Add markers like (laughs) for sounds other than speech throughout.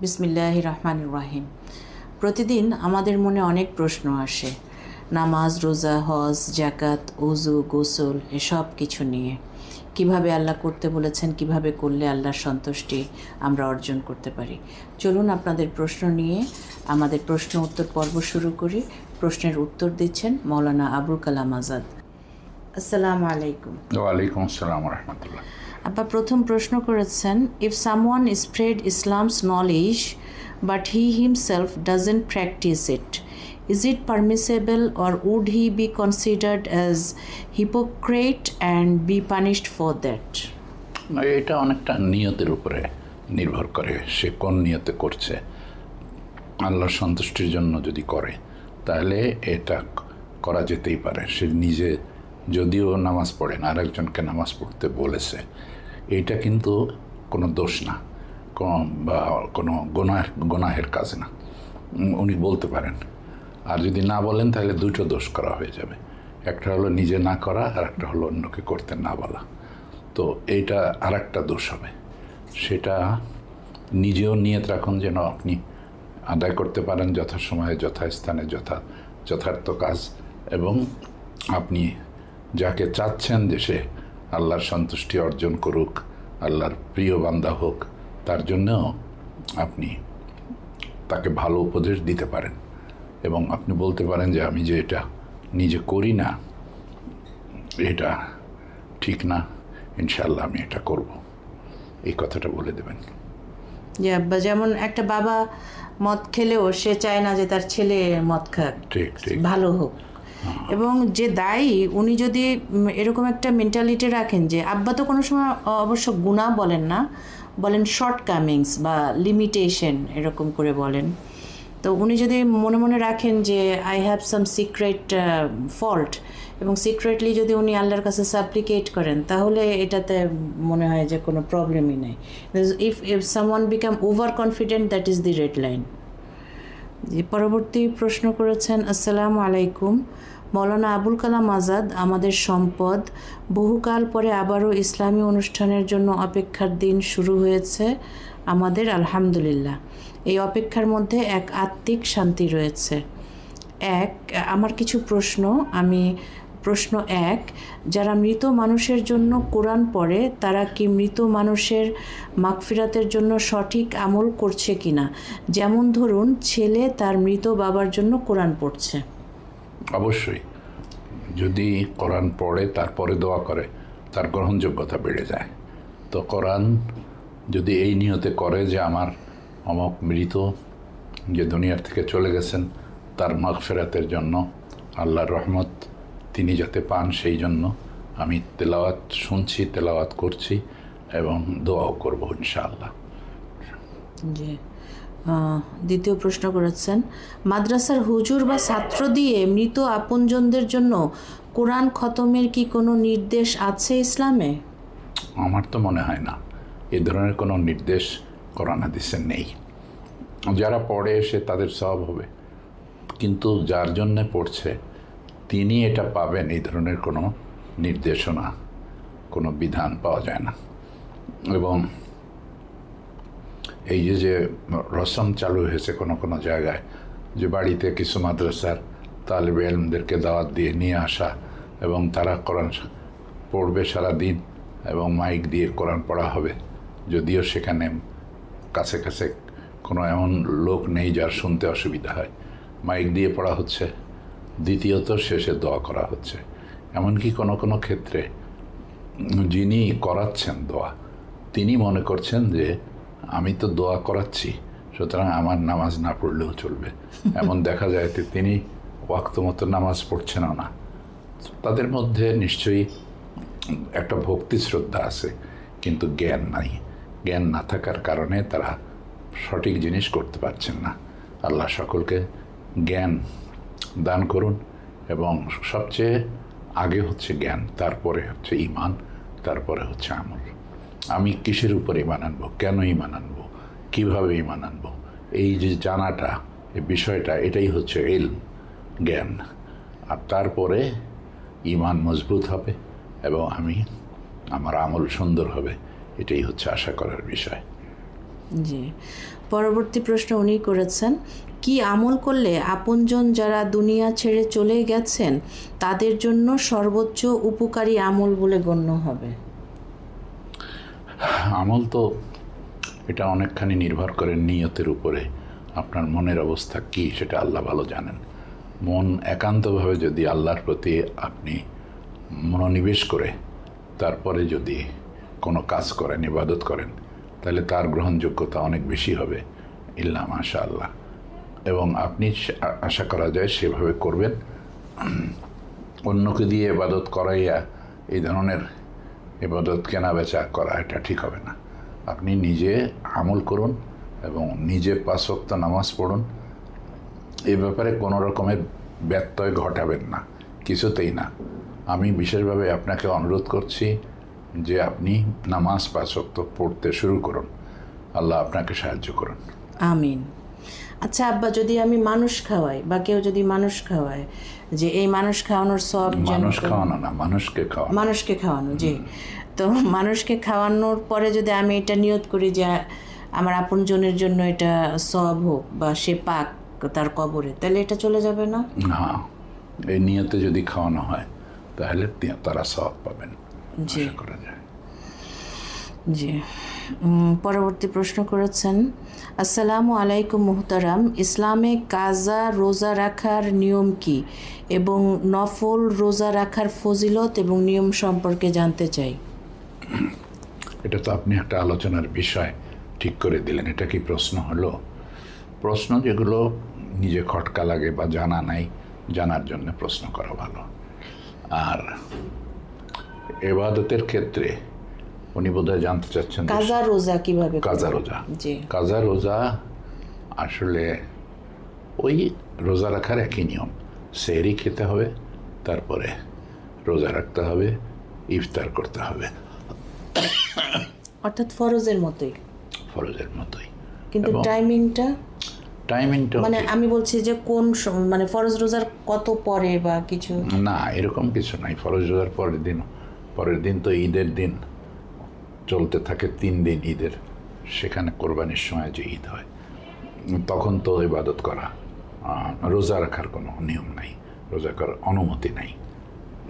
বিসমিল্লাহ রহমান রাহিম প্রতিদিন আমাদের মনে অনেক প্রশ্ন আসে। নামাজ, রোজা, হজ জাকাত উজু গোসল এসব কিছু নিয়ে। কীভাবে আল্লাহ করতে বলেছেন, কীভাবে করলে আল্লাহর সন্তুষ্টি আমরা অর্জন করতে পারি? চলুন আপনাদের প্রশ্ন নিয়ে আমাদের প্রশ্ন উত্তর পর্ব শুরু করি। প্রশ্নের উত্তর দিচ্ছেন মৌলানা আবুল কালাম আজাদ। আসসালামু আলাইকুম। ওয়ালাইকুম আসসালাম রহমতুল্লাহ। আপা প্রথম প্রশ্ন করেছেন if someone spread Islam's knowledge but he himself doesn't practise it is it permissible or would he be considered as hypocrite and be punished for that এটা অনেকটা নিয়তের উপরে নির্ভর করে সে কোন নিয়তে করছে। আল্লাহর সন্তুষ্টির জন্য যদি করে, তাহলে এটা করা যেতেই পারে। সে নিজে যদিও নামাজ পড়ে না, আরেকজনকে নামাজ পড়তে বলেছে এইটা কিন্তু কোনো দোষ না। বা কোনো গোনাহ, গোনাহের কাজ না। উনি বলতে পারেন। আর যদি না বলেন, তাহলে দুটো দোষ করা হয়ে যাবে। একটা হলো নিজে না করা, আর একটা হলো অন্যকে করতে না বলা। তো এইটা আর একটা দোষ হবে। সেটা নিজেও নিয়ত রাখুন যেন আপনি আদায় করতে পারেন যথাসময়ে, যথাস্থানে, যথা, যথার্থ কাজ। এবং আপনি যাকে চাচ্ছেন যে সে আল্লাহর সন্তুষ্টি অর্জন করুক আল্লাহর প্রিয় বান্দা হোক তার জন্যও আপনি তাকে ভালো উপদেশ দিতে পারেন। এবং আপনি বলতে পারেন যে আমি যে এটা নিজে করি না এটা ঠিক না ইনশাল্লাহ আমি এটা করব। এই কথাটা বলে দেবেন। যে বা যেমন একটা বাবা মদ খেলেও সে চায় না যে তার ছেলে মদ খাক। ঠিক ঠিক। ভালো হোক। এবং যে দায়ী, উনি যদি এরকম একটা মেন্টালিটি রাখেন যে আব্বা তো কোনো সময় অবশ্য গুণা বলেন না, বলেন শর্টকামিংস বা লিমিটেশন এরকম করে বলেন। তো উনি যদি মনে মনে রাখেন যে I have some secret fault এবং সিক্রেটলি যদি উনি আল্লাহর কাছে সাপ্লিকেট করেন, তাহলে এটাতে মনে হয় যে কোনো প্রবলেমই নেই। If if someone become over confident that is the red line পরবর্তী প্রশ্ন করেছেন, আসসালামু আলাইকুম মৌলানা আবুল কালাম আজাদ আমাদের সম্পদ। বহুকাল পরে আবারও ইসলামী অনুষ্ঠানের জন্য অপেক্ষার দিন শুরু হয়েছে আমাদের, আলহামদুলিল্লাহ। এই অপেক্ষার মধ্যে এক আত্মিক শান্তি রয়েছে। এক, আমার কিছু প্রশ্ন। আমি, প্রশ্ন এক, যারা মৃত মানুষের জন্য কোরআন পড়ে, তারা কি মৃত মানুষের মাগফিরাতের জন্য সঠিক আমল করছে কিনা? যেমন ধরুন, ছেলে তার মৃত বাবার জন্য কোরআন পড়ছে। অবশ্যই। যদি কোরআন পড়ে, তারপরে দোয়া করে, তার গ্রহণযোগ্যতা বেড়ে যায়। তো কোরআন যদি এই নিয়তে করে যে আমার অমক মৃত যে দুনিয়ার থেকে চলে গেছেন, তার মাগফেরাতের জন্য আল্লাহর রহমত তিনি যাতে পান, সেই জন্য আমি তেলাওয়াত শুনছি, তেলাওয়াত করছি এবং দোয়াও করব ইনশাআল্লাহ। দ্বিতীয় প্রশ্ন করেছেন, মাদ্রাসার হুজুর বা ছাত্র দিয়ে মৃত আপনজনদের জন্য কোরআন খতমের কি কোনো নির্দেশ আছে ইসলামে? আমার তো মনে হয় না। এ ধরনের কোনো নির্দেশ কোরআন হাদিসে নেই। যারা পড়ে সে তাদের সব হবে। কিন্তু যার জন্যে পড়ছে, তিনি এটা পাবেন, এই ধরনের কোনো নির্দেশনা, কোনো বিধান পাওয়া যায় না। এবং এই যে যে রসম চালু হয়েছে কোনো কোনো জায়গায়, যে বাড়িতে কিছু মাদ্রাসার তালেব এলমদেরকে দাওয়াত দিয়ে নিয়ে আসা এবং তারা কোরআন পড়বে সারা দিন এবং মাইক দিয়ে কোরআন পড়া হবে, যদিও সেখানে কাছে কাছে কোনো এমন লোক নেই যার শুনতে অসুবিধা হয়। মাইক দিয়ে পড়া হচ্ছে, দ্বিতীয়ত শেষে দোয়া করা হচ্ছে। এমনকি কোনো কোনো ক্ষেত্রে যিনি করাচ্ছেন দোয়া, তিনি মনে করছেন যে আমি তো দোয়া করাচ্ছি, সুতরাং আমার নামাজ না পড়লেও চলবে। এমন দেখা যায় যে তিনি ওয়াক্ত মতো নামাজ পড়ছেনও না। তাদের মধ্যে নিশ্চয়ই একটা ভক্তি শ্রদ্ধা আছে, কিন্তু জ্ঞান নাই। জ্ঞান না থাকার কারণে তারা সঠিক জিনিস করতে পারছেন না। আল্লাহ সকলকে জ্ঞান দান করুন এবং সবচেয়ে আগে হচ্ছে জ্ঞান, তারপরে হচ্ছে ইমান তারপরে হচ্ছে আমল। আমি কিসের উপর ইমান আনব? কেন ইমান আনব? কীভাবে ইমান আনব? এই যে জানাটা, এই বিষয়টা, এটাই হচ্ছে এল জ্ঞান। আর তারপরে ইমান মজবুত হবে এবং আমি, আমার আমল সুন্দর হবে, এটাই হচ্ছে আশা করার বিষয়। জি। পরবর্তী প্রশ্ন উনি করেছেন, কি আমল করলে আপনজন যারা দুনিয়া ছেড়ে চলে গেছেন, তাদের জন্য সর্বোচ্চ উপকারী আমল বলে গণ্য হবে? আমল তো এটা অনেকখানি নির্ভর করে নিয়তের উপরে। আপনার মনের অবস্থা কি সেটা আল্লাহ ভালো জানেন। মন একান্তভাবে যদি আল্লাহর প্রতি আপনি মনোনিবেশ করে, তারপরে যদি কোনো কাজ করেন, ইবাদত করেন, তাহলে তার গ্রহণযোগ্যতা অনেক বেশি হবে। ইল্লা মাশা আল্লাহ এবং আপনি আশা করা যায় সেভাবে করবেন। অন্যকে দিয়ে ইবাদত করাইয়া এই ধরনের এবাদত কেনা বেচা করা, এটা ঠিক হবে না। আপনি নিজে আমল করুন এবং নিজে পাঁচ পাঁচক্ত নামাজ পড়ুন। এই ব্যাপারে কোনো রকমের ব্যত্যয় ঘটাবেন না, কিছুতেই না। আমি বিশেষভাবে আপনাকে অনুরোধ করছি যে আপনি নামাজ পাঁচক্ত পড়তে শুরু করুন। আল্লাহ আপনাকে সাহায্য করুন। আমিন। আচ্ছা আব্বা যদি আমি মানুষ খাওয়াই বা কেউ যদি মানুষ খাওয়ায় যে এই মানুষ খাওয়ানোর সব মানুষ খাওয়ানো না মানুষকে খাওয়ানো। মানুষকে খাওয়ানো জি। তো মানুষকে খাওয়ানোর পরে যদি আমি এটা নিয়ত করি যে আমার আপনজনের জন্য এটা সব হোক বা সে পাক তার কবরে তাহলে এটা চলে যাবে না? হ্যাঁ এই নিয়তে যদি খাওয়ানো হয় তাহলে তারা সব পাবেন। জি। করা যায়। জি। পরবর্তী প্রশ্ন করেছেন, আসসালামু আলাইকুম মুহতারাম, ইসলামে কাজা রোজা রাখার নিয়ম কি এবং নফল রোজা রাখার ফজিলত এবং নিয়ম সম্পর্কে জানতে চাই? এটা তো আপনি একটা আলোচনার বিষয়, ঠিক করে দিলেন, এটা কি প্রশ্ন হলো? প্রশ্ন যেগুলো নিজে খটকা লাগে বা জানা নাই, জানার জন্য প্রশ্ন করা ভালো। আর এবাদতের ক্ষেত্রে উনি বোধহয় জানতে চাচ্ছেন কাজা রোজা কীভাবে? কাজা রোজা। জি। কাজা রোজা আসলে ওই রোজা রাখার একই নিয়ম। সেহরি খেতে হবে তারপরে রোজা রাখতে হবে ইফতার করতে হবে। অর্থাৎ ফরজের মতোই। ফরজের মতোই। কিন্তু টাইমিংটা? টাইমিংটা মানে আমি বলছি যে কোন মানে ফরজ রোজার কত পরে বা কিছু? না এরকম কিছু নাই। ফরজ রোজার পরের দিন পরের দিন তো ঈদের দিন। চলতে থাকে তিন দিন ঈদের। সেখানে কোরবানির সময় যে ঈদ হয় তখন তো ইবাদত করা রোজা রাখার কোনো নিয়ম নাই রোজা করার অনুমতি নাই।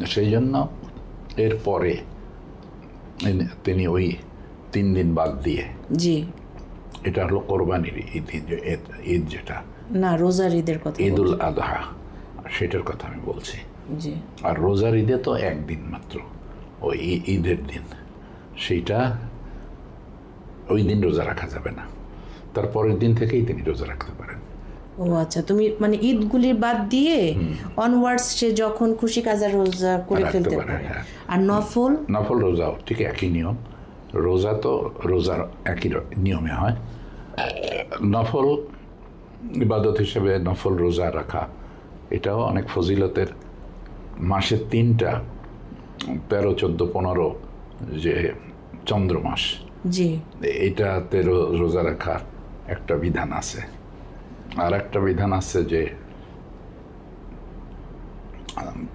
সেই জন্য এর পরে তিনি ওই তিন দিন বাদ দিয়ে জি। এটা হলো কোরবানির ঈদ ঈদ- যেটা। না রোজার ঈদের কথা ঈদ উল। আদহা সেটার কথা আমি বলছি। জি। আর রোজার ঈদে তো একদিন মাত্র ওই ঈদের দিন। সেইটা ওই দিন রোজা রাখা যাবে না। তার পরের দিন থেকেই তিনি রোজা রাখতে পারেন। ও আচ্ছা তুমি মানে ঈদগুলির বাদ দিয়ে অনওয়ার্ডস সে যখন খুশি কাজা রোজা করে ফেলতে পারে, হ্যাঁ। আর নফল? নফল রোজাও ঠিক একই নিয়ম। রোজা তো রোজার একই নিয়মে হয়। নফল ইবাদত হিসেবে নফল রোজা রাখা এটাও অনেক ফজিলতের। মাসের তিনটা তেরো চোদ্দ পনেরো যে চন্দ্র মাস জি। এইটাতে রো- রোজা রাখার একটা বিধান আছে। আর একটা বিধান আছে যে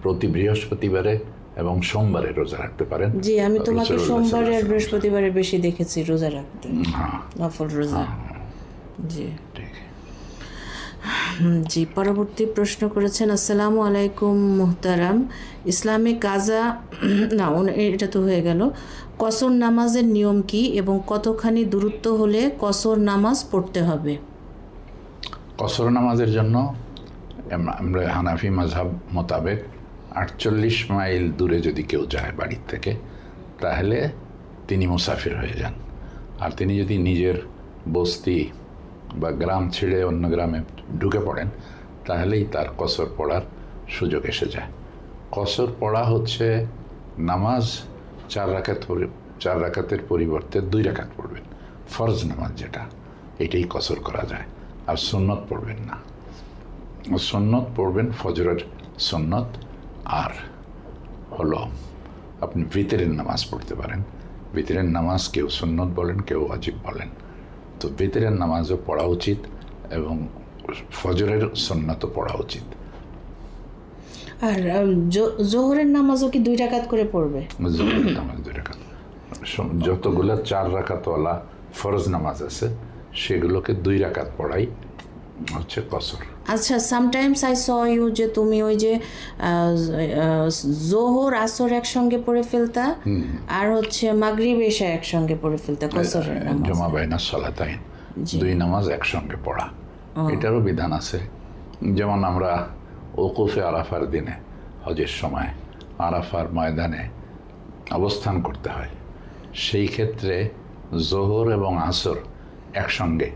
প্রতি বৃহস্পতিবারে এবং সোমবারে রোজা রাখতে পারেন। জি আমি তোমাকে সোমবারে আর বৃহস্পতিবারে বেশি দেখেছি রোজা রাখতে। হ্যাঁ। নফল রোজা। জি। ঠিক। জি, পরবর্তী প্রশ্ন করেছেন, আসসালামু আলাইকুম, মুহতারাম। ইসলামে কাজা (clears throat) না এটা তো হয়ে গেল। কসর নামাজের নিয়ম কি এবং কতখানি দূরত্ব হলে কসর নামাজ পড়তে হবে? কসর নামাজের জন্য আমরা হানাফি মাঝাব মোতাবেক আটচল্লিশ মাইল দূরে যদি কেউ যায় বাড়ির থেকে, তাহলে তিনি মুসাফির হয়ে যান। আর তিনি যদি নিজের বস্তি বা গ্রাম ছেড়ে অন্য গ্রামে ঢুকে পড়েন, তাহলেই তার কসর পড়ার সুযোগ এসে যায়। কসর পড়া হচ্ছে নামাজ চার রাখাত চার রাকাতের পরিবর্তে দুই রাকাত পড়বেন। ফরজ নামাজ যেটা, এটাই কসর করা যায়। আর সুন্নত পড়বেন না। সুন্নত পড়বেন ফজরের সুন্নত আর হলো আপনি ভিতরের নামাজ পড়তে পারেন। ভিতরের নামাজ কেউ সুন্নত বলেন, কেউ অজিব বলেন। তো ভিতরের নামাজও পড়া উচিত এবং ফজরের সুন্নতও পড়া উচিত। আর জোহরের নামাজও কি দুই রাকাত করে পড়বে? জোহরের নামাজ দুই রাকাত। যতগুলো চার রাকাতওয়ালা ফরজ নামাজ আছে সেগুলোকে দুই রাকাত পড়াই হচ্ছে কসর। আচ্ছা সামটাইমস আই স ইউ যে তুমি ওই যে জোহর আসর একসঙ্গে পড়ে ফেলতা আর হচ্ছে মাগরিব এশা একসঙ্গে পড়ে ফেলতা নামাজ। জমা বাইনা সলাতাইন। দুই নামাজ একসঙ্গে পড়া। এটারও বিধান আছে। যেমন আমরা ওকুফে আরাফার দিনে হজের সময় আরাফার ময়দানে অবস্থান করতে হয়। সেই ক্ষেত্রে জোহর এবং আসর একসঙ্গে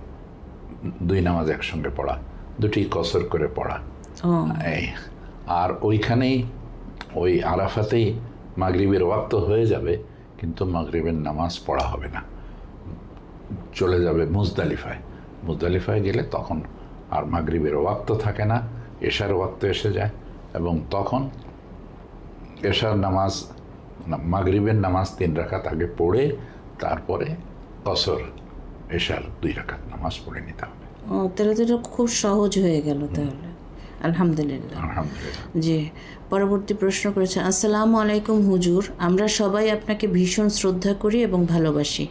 দুই নামাজ একসঙ্গে পড়া দুটি কসর করে পড়া। এই আর ওইখানেই ওই আরাফাতেই মাগরিবের ওয়াক্ত হয়ে যাবে কিন্তু মাগরিবের নামাজ পড়া হবে না। চলে যাবে মুজদালিফায়। মুজদালিফায় গেলে তখন আর মাগরিবের ওয়াক্ত থাকে না এশার ওয়াক্ত এসে যায় এবং তখন এশার নামাজ মাগরিবের নামাজ তিন রাকাত আগে পড়ে তারপরে কসর এশার দুই রাকাত নামাজ পড়ে নিতে হবে। ও তাহলে তো এটা খুব সহজ হয়ে গেল তাহলে। আলহামদুলিল্লাহ। জি পরবর্তী প্রশ্ন করেছে আসসালামু আলাইকুম হুজুর আমরা সবাই আপনাকে ভীষণ শ্রদ্ধা করি এবং ভালোবাসি।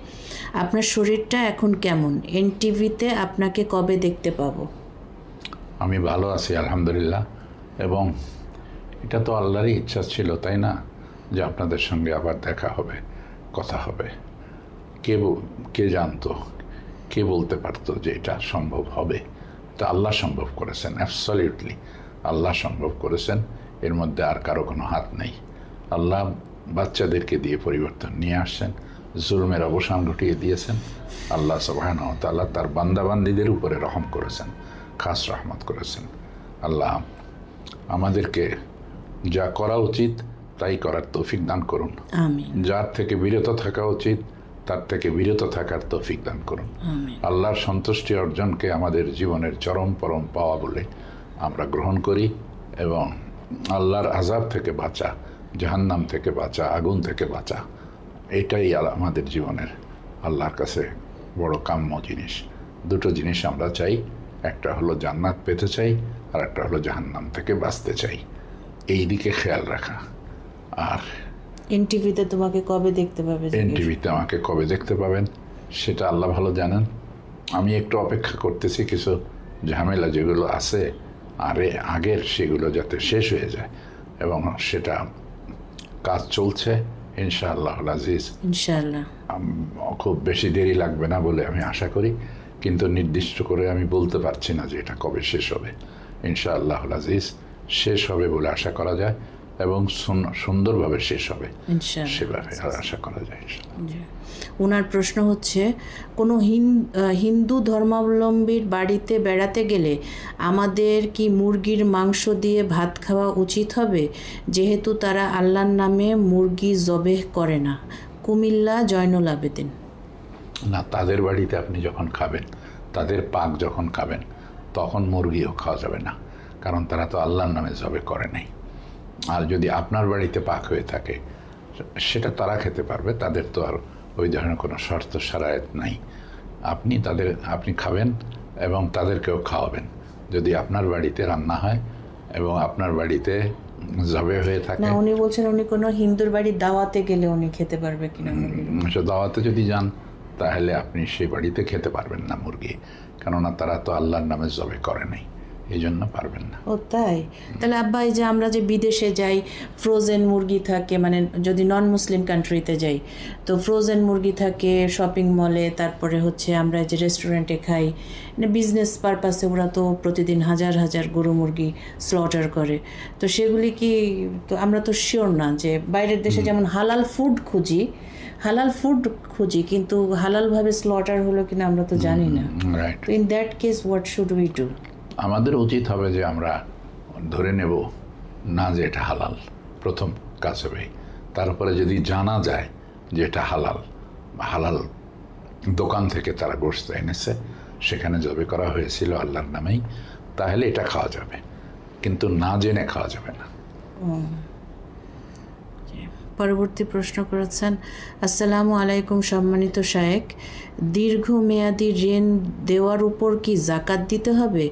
আপনার শরীরটা এখন কেমন? এনটিভিতে আপনাকে কবে দেখতে পাবো? আমি ভালো আছি, আলহামদুলিল্লাহ। এবং এটা তো আল্লাহরই ইচ্ছা ছিল, তাই না? যে আপনাদের সঙ্গে আবার দেখা হবে, কথা হবে। কে কে জানতো, কে বলতে পারতো যে এটা সম্ভব হবে? তা আল্লাহ সম্ভব করেছেন অ্যাবসলিউটলি আল্লাহ সম্ভব করেছেন, এর মধ্যে আর কারও কোনো হাত নেই। আল্লাহ বাচ্চাদেরকে দিয়ে পরিবর্তন নিয়ে আসছেন। জুলমের অবসান ঘটিয়ে দিয়েছেন। আল্লাহ সবাহান তাল্লাহ তার বান্দাবান্দিদের উপরে রহম করেছেন খাস রহমত করেছেন। আল্লাহ আমাদেরকে যা করা উচিত তাই করার তৌফিক দান করুন। যার থেকে বিরত থাকা উচিত তার থেকে বিরত থাকার তৌফিক দান করুন। আল্লাহর সন্তুষ্টি অর্জনকে আমাদের জীবনের চরম পরম পাওয়া বলে আমরা গ্রহণ করি এবং আল্লাহর আজাব থেকে বাঁচা জাহান্নাম থেকে বাঁচা আগুন থেকে বাঁচা। এটাই আমাদের জীবনের আল্লাহর কাছে বড় কাম্য জিনিস। দুটো জিনিস আমরা চাই একটা হলো জান্নাত পেতে চাই আর একটা হলো জাহান্নাম থেকে বাঁচতে চাই। এই দিকে খেয়াল রাখা। আর এনটিভিতে তোমাকে কবে দেখতে পাবে এন টিভিতে আমাকে কবে দেখতে পাবেন সেটা আল্লাহ ভালো জানেন। আমি একটু অপেক্ষা করতেছি কিছু ঝামেলা যেগুলো আছে আরে আগের সেগুলো যাতে শেষ হয়ে যায়। এবং সেটা কাজ চলছে। ইনশাআল্লাহ আজিজ। ইনশাআল্লাহ। খুব বেশি দেরি লাগবে না বলে আমি আশা করি কিন্তু নির্দিষ্ট করে আমি বলতে পারছি না যে এটা কবে শেষ হবে। ইনশাআল্লাহ আজিজ শেষ হবে বলে আশা করা যায়। এবং সুন্দরভাবে শেষ হবে সেভাবে আশা করা যায়। ওনার প্রশ্ন হচ্ছে কোনো হিন- হিন্দু ধর্মাবলম্বীর বাড়িতে বেড়াতে গেলে আমাদের কি মুরগির মাংস দিয়ে ভাত খাওয়া উচিত হবে? যেহেতু তারা আল্লাহর নামে মুরগি জবেহ করে না। কুমিল্লা জয়নুল আবেদিন। না তাদের বাড়িতে আপনি যখন খাবেন তাদের পাক যখন খাবেন তখন মুরগিও খাওয়া যাবে না। কারণ তারা তো আল্লাহর নামে জবে করে নাই। আর যদি আপনার বাড়িতে পাক হয়ে থাকে সেটা তারা খেতে পারবে তাদের তো আর ওই ধরনের কোনো শর্ত সারায়ত নাই। আপনি তাদের আপনি খাবেন এবং তাদেরকেও খাওয়াবেন। যদি আপনার বাড়িতে রান্না হয় এবং আপনার বাড়িতে জবে হয়ে থাকে না উনি বলছেন উনি কোনো হিন্দুর বাড়ি দাওয়াতে গেলে উনি খেতে পারবে কিনা দাওয়াতে যদি যান তাহলে আপনি সেই বাড়িতে খেতে পারবেন না মুরগি। কেননা তারা তো আল্লাহর নামে জবে করে নাই। এই জন্য পারবেন না। ও তাই? তাহলে আব্বা এই যে আমরা যে বিদেশে যাই ফ্রোজেন মুরগি থাকে মানে যদি নন মুসলিম কান্ট্রিতে যাই তো ফ্রোজেন মুরগি থাকে শপিং মলে তারপরে হচ্ছে আমরা যে রেস্টুরেন্টে খাই মানে বিজনেস পারপাসে ওরা তো প্রতিদিন হাজার হাজার গরু মুরগি স্লটার করে। তো সেগুলি কি তো আমরা তো শিওর না যে বাইরের দেশে যেমন হালাল ফুড খুঁজি হালাল ফুড খুঁজি কিন্তু হালালভাবে স্লটার হলো কিনা আমরা তো জানি না। তো in that case what should we do আমাদের উচিত হবে যে আমরা ধরে নেব না যে এটা হালাল। প্রথম কাজ হবে। তারপরে যদি জানা যায় যে এটা হালাল হালাল দোকান থেকে তারা গোস্ত এনেছে, সেখানে জবে করা হয়েছিল আল্লাহর নামেই, তাহলে এটা খাওয়া যাবে। কিন্তু না জেনে খাওয়া যাবে না। পরবর্তী প্রশ্ন করেছেন আসসালামু আলাইকুম সম্মানিত শায়েক দীর্ঘমেয়াদী ঋণ দেওয়ার উপর কি জাকাত দিতে হবে?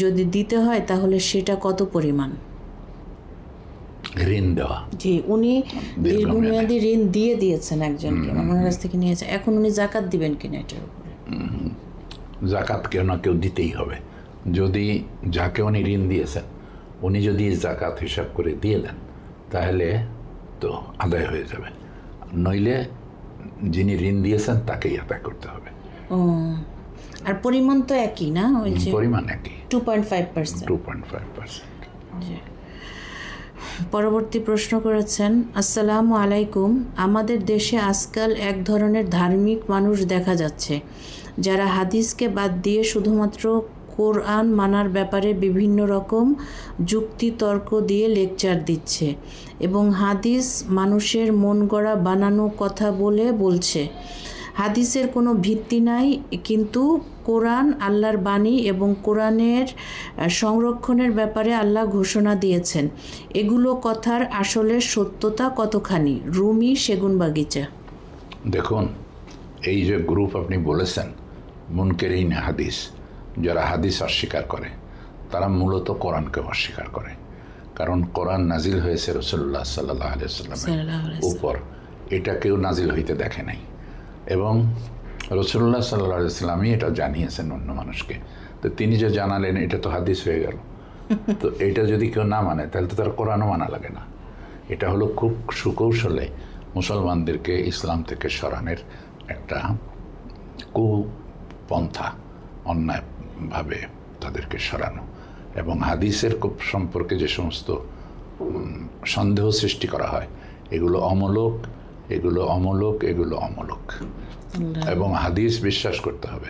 যদি দিতে হয় তাহলে সেটা কত পরিমাণ? ঋণ দেওয়া। জি উনি দীর্ঘমেয়াদী। ঋণ দিয়ে দিয়েছেন একজনকে ওনার কাছ থেকে নিয়েছে। এখন উনি জাকাত দিবেন কিনা এটার উপরে? জাকাত কেউ না কেউ দিতেই হবে? যদি যাকে উনি ঋণ দিয়েছেন উনি যদি জাকাত হিসাব করে দিয়ে দেন তাহলে তো আদায় হয়ে যাবে। নইলে যিনি ঋণ দিয়েছেন তাকেই আদায় করতে হবে। ও আর পরিমাণ তো একই না? ওই যে পরিমাণ একই। Two point five percent two point five percent পরবর্তী প্রশ্ন করেছেন আসসালামু আলাইকুম। আমাদের দেশে আজকাল এক ধরনের ধার্মিক মানুষ দেখা যাচ্ছে যারা হাদিসকে বাদ দিয়ে শুধুমাত্র কোরআন মানার ব্যাপারে বিভিন্ন রকম যুক্তি তর্ক দিয়ে লেকচার দিচ্ছে এবং হাদিস মানুষের মন গড়া বানানো কথা বলে বলছে। হাদিসের কোনো ভিত্তি নাই, কিন্তু কোরআন আল্লাহর বাণী এবং কোরআনের সংরক্ষণের ব্যাপারে আল্লাহ ঘোষণা দিয়েছেন। এগুলো কথার আসলে সত্যতা কতখানি? রুমি সেগুন বাগিচা। দেখুন, এই যে গ্রুপ আপনি বলেছেন, মুনকেরিন হাদিস যারা হাদিস অস্বীকার করে তারা মূলত কোরআনকে অস্বীকার করে। কারণ কোরআন নাজিল হয়েছে রসুল্লাহ সাল্লাহ আলিয়াল্লামের উপর। এটা কেউ নাজিল হইতে দেখে নাই। এবং রসুল্লাহ সাল্লাহ ইসলামই এটা জানিয়েছেন অন্য মানুষকে। তো তিনি যে জানালেন এটা তো হাদিস হয়ে গেল। (laughs) তো এটা যদি কেউ না মানে তাহলে তো তার কোরআনও মানা লাগে না। এটা হলো খুব সুকৌশলে মুসলমানদেরকে ইসলাম থেকে সরানের একটা কুপন্থা অন্যায়ভাবে তাদেরকে সরানো। এবং হাদিসের সম্পর্কে যে সমস্ত সন্দেহ সৃষ্টি করা হয় এগুলো অমূলক এগুলো অমূলক এগুলো অমূলক। এবং হাদিস বিশ্বাস করতে হবে।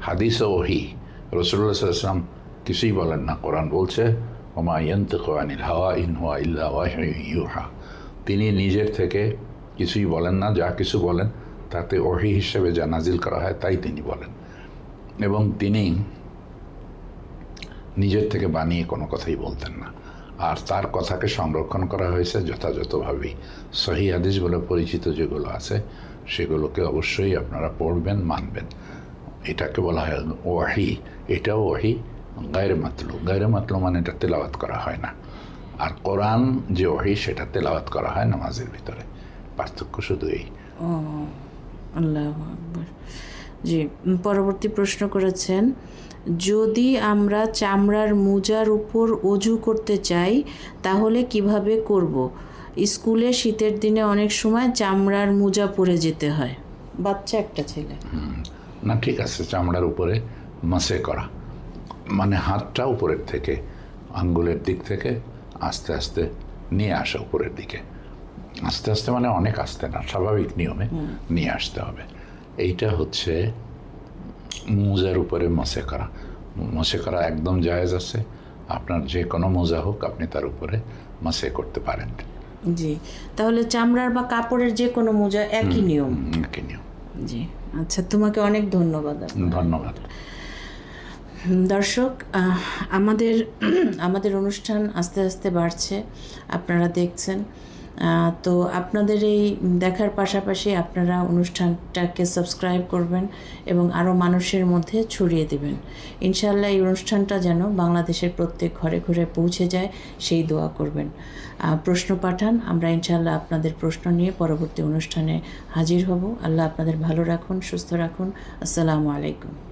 হাদিস ওহি রসুল্লাহ সাল্লাম কিছুই বলেন না। কোরআন বলছে ওমা ইয়ন্তিক আনিল হাওয়া ইন হুয়া ইল্লা ইউহা। তিনি নিজের থেকে কিছুই বলেন না যা কিছু বলেন তাতে ওহি হিসেবে যা নাজিল করা হয় তাই তিনি বলেন। এবং তিনি নিজের থেকে বানিয়ে কোনো কথাই বলতেন না। আর তার কথাকে সংরক্ষণ করা হয়েছে যথাযথভাবেই সহি হাদিস বলে পরিচিত যেগুলো আছে, সেগুলোকে অবশ্যই আপনারা পড়বেন, মানবেন। এটাকে বলা হয় ওয়াহি। এটাও ওয়াহি, গায়ের মাতলু। গায়ের মাতলু মানে এটা তেলাওয়াত করা হয় না। আর কোরআন যে ওয়াহি, সেটা তেলাওয়াত করা হয় নামাজের ভিতরে। পার্থক্য শুধু এই। আল্লাহ জি, পরবর্তী প্রশ্ন করেছেন যদি আমরা চামড়ার মোজার উপর অজু করতে চাই তাহলে কীভাবে করব? স্কুলে শীতের দিনে অনেক সময় চামড়ার মোজা পরে যেতে হয়। বাচ্চা একটা ছেলে। না ঠিক আছে চামড়ার উপরে মাসে করা। মানে হাতটা উপরের থেকে আঙ্গুলের দিক থেকে আস্তে আস্তে নিয়ে আসা উপরের দিকে। আস্তে আস্তে মানে অনেক আস্তে না স্বাভাবিক নিয়মে নিয়ে আসতে হবে। এইটা হচ্ছে মোজার উপরে মশে করা মশে করা একদম জায়েজ আছে। আপনার যে কোনো মোজা হোক আপনি তার উপরে মাসে করতে পারেন। জি। তাহলে চামড়ার বা কাপড়ের যে কোনো মোজা একই নিয়ম? কি নিয়ম। জি। আচ্ছা তোমাকে অনেক ধন্যবাদ ধন্যবাদ। দর্শক আমাদের আমাদের অনুষ্ঠান আস্তে আস্তে বাড়ছে। আপনারা দেখছেন। তো আপনাদের এই দেখার পাশাপাশি আপনারা অনুষ্ঠানটাকে সাবস্ক্রাইব করবেন এবং আরও মানুষের মধ্যে ছড়িয়ে দেবেন। ইনশাল্লাহ এই অনুষ্ঠানটা যেন বাংলাদেশের প্রত্যেক ঘরে ঘরে পৌঁছে যায়, সেই দোয়া করবেন। প্রশ্ন পাঠান, আমরা ইনশাল্লাহ আপনাদের প্রশ্ন নিয়ে পরবর্তী অনুষ্ঠানে হাজির হব। আল্লাহ আপনাদের ভালো রাখুন, সুস্থ রাখুন। আসসালামু আলাইকুম।